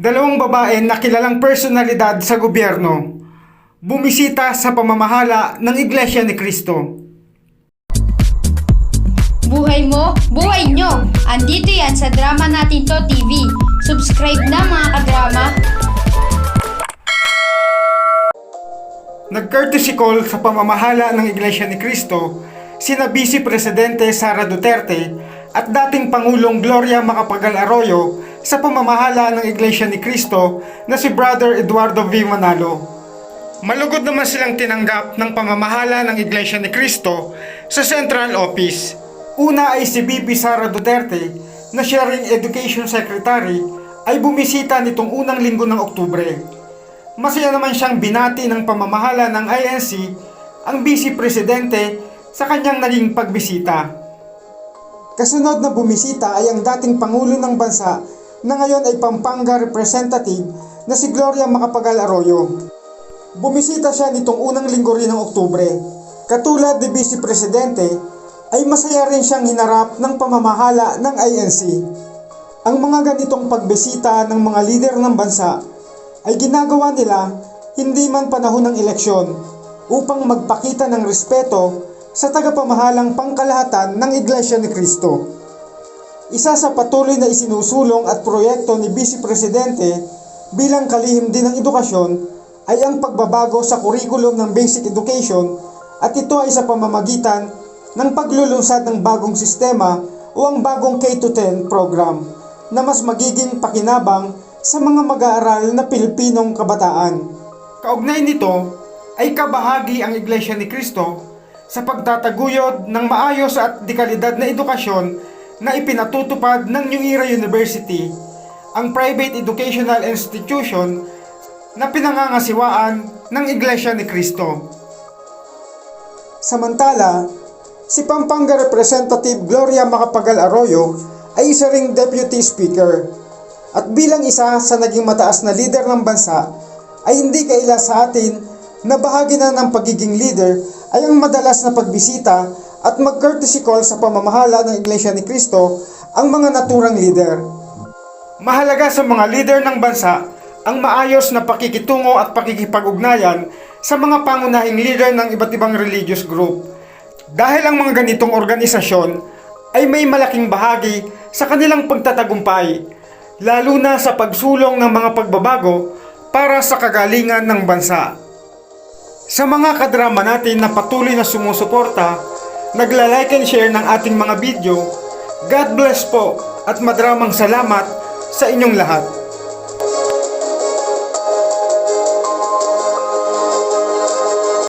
dalawang babae na kilalang personalidad sa gobyerno bumisita sa pamamahala ng Iglesia ni Cristo. Buhay mo, buhay nyo! Andito yan sa Drama Natin To TV. Subscribe na mga kadrama. Nag-courtesy call sa pamamahala ng Iglesia ni Cristo sina Vice Presidente Sara Duterte at dating Pangulong Gloria Macapagal Arroyo sa pamamahala ng Iglesia ni Cristo na si Brother Eduardo V. Manalo. Malugod naman silang tinanggap ng pamamahala ng Iglesia ni Cristo sa Central Office. Una ay si BP Sara Duterte na siya ring Education Secretary ay bumisita nitong unang linggo ng Oktubre. Masaya naman siyang binati ng pamamahala ng INC ang Vice Presidente sa kanyang naging pagbisita. Kasunod na bumisita ay ang dating Pangulo ng Bansa na ngayon ay Pampanga Representative na si Gloria Macapagal Arroyo. Bumisita siya nitong unang linggo rin ng Oktubre. Katulad ni Vice Presidente, ay masaya rin siyang hinarap ng pamamahala ng INC. Ang mga ganitong pagbisita ng mga lider ng bansa ay ginagawa nila hindi man panahon ng eleksyon upang magpakita ng respeto sa tagapamahalang pangkalahatan ng Iglesia ni Cristo. Isa sa patuloy na isinusulong at proyekto ni Vice Presidente bilang kalihim din ng edukasyon ay ang pagbabago sa kurikulum ng basic education at ito ay sa pamamagitan ng paglulunsad ng bagong sistema o ang bagong K-10 program na mas magiging pakinabang sa mga mag-aaral na Pilipinong kabataan. Kaugnay nito ay kabahagi ang Iglesia ni Cristo sa pagtataguyod ng maayos at dekalidad na edukasyon na ipinatutupad ng New Era University, ang private educational institution na pinangangasiwaan ng Iglesia ni Cristo. Samantala, si Pampanga Representative Gloria Macapagal Arroyo ay isa ring Deputy Speaker at bilang isa sa naging mataas na leader ng bansa ay hindi kaila sa atin na bahagi na ng pagiging leader ay ang madalas na pagbisita at mag-courtesy call sa pamamahala ng Iglesia ni Cristo ang mga naturang leader. Mahalaga sa mga leader ng bansa ang maayos na pakikitungo at pakikipag-ugnayan sa mga pangunahing leader ng iba't ibang religious group. Dahil ang mga ganitong organisasyon ay may malaking bahagi sa kanilang pagtatagumpay, lalo na sa pagsulong ng mga pagbabago para sa kagalingan ng bansa. Sa mga kadrama natin na patuloy na sumusuporta, nagla-like and share ng ating mga video, God bless po at madramang salamat sa inyong lahat.